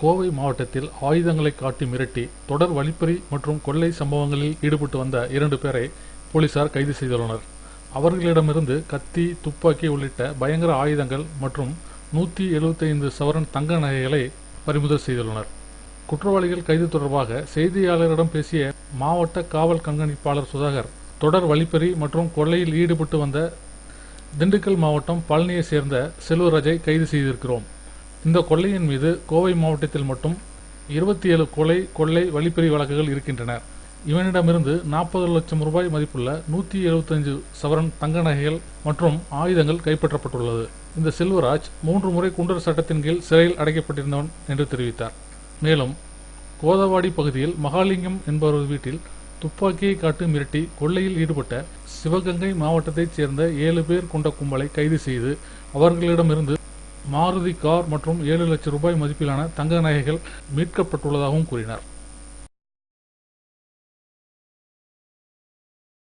கோவை மாவட்டத்தில் ஆயுதங்களை காட்டி மிரட்டி தொடர் வழிப்பறி மற்றும் கொள்ளை சம்பவங்களில் ஈடுபட்டு வந்த இரண்டு பேரை போலீசார் கைது செய்துள்ளனர். அவர்களிடமிருந்து கத்தி துப்பாக்கி உள்ளிட்ட பயங்கர ஆயுதங்கள் மற்றும் நூற்றி எழுபத்தைந்து சவரன் தங்க நகைகளை பறிமுதல் செய்துள்ளனர். குற்றவாளிகள் கைது தொடர்பாக செய்தியாளரிடம் பேசிய மாவட்ட காவல் கண்காணிப்பாளர் சுதாகர் தொடர் வழிப்பறி மற்றும் கொள்ளையில் ஈடுபட்டு வந்த திண்டுக்கல் மாவட்டம் பழனியை சேர்ந்த செல்வராஜை கைது செய்திருக்கிறோம். இந்த கொள்ளையின் மீது கோவை மாவட்டத்தில் மட்டும் இருபத்தி ஏழு கொலை கொள்ளை வழிப்பறி வழக்குகள் இருக்கின்றன. இவனிடமிருந்து நாற்பது லட்சம் ரூபாய் மதிப்புள்ள நூற்றி எழுபத்தஞ்சு சவரன் தங்க நகைகள் மற்றும் ஆயுதங்கள் கைப்பற்றப்பட்டுள்ளது. இந்த செல்வராஜ் மூன்று முறை குண்டர் சட்டத்தின் கீழ் சிறையில் அடைக்கப்பட்டிருந்தவன் என்று தெரிவித்தார். மேலும் கோதவாடி பகுதியில் மகாலிங்கம் என்பவரது வீட்டில் துப்பாக்கியை காட்டு மிரட்டி கொள்ளையில் ஈடுபட்ட சிவகங்கை மாவட்டத்தைச் சேர்ந்த ஏழு பேர் கொண்ட கும்பலை கைது செய்து அவர்களிடமிருந்து மாருதி கார் மற்றும் ஏழு லட்சம் ரூபாய் மதிப்பிலான தங்க நகைகள் மீட்கப்பட்டுள்ளதாகவும் கூறினார்.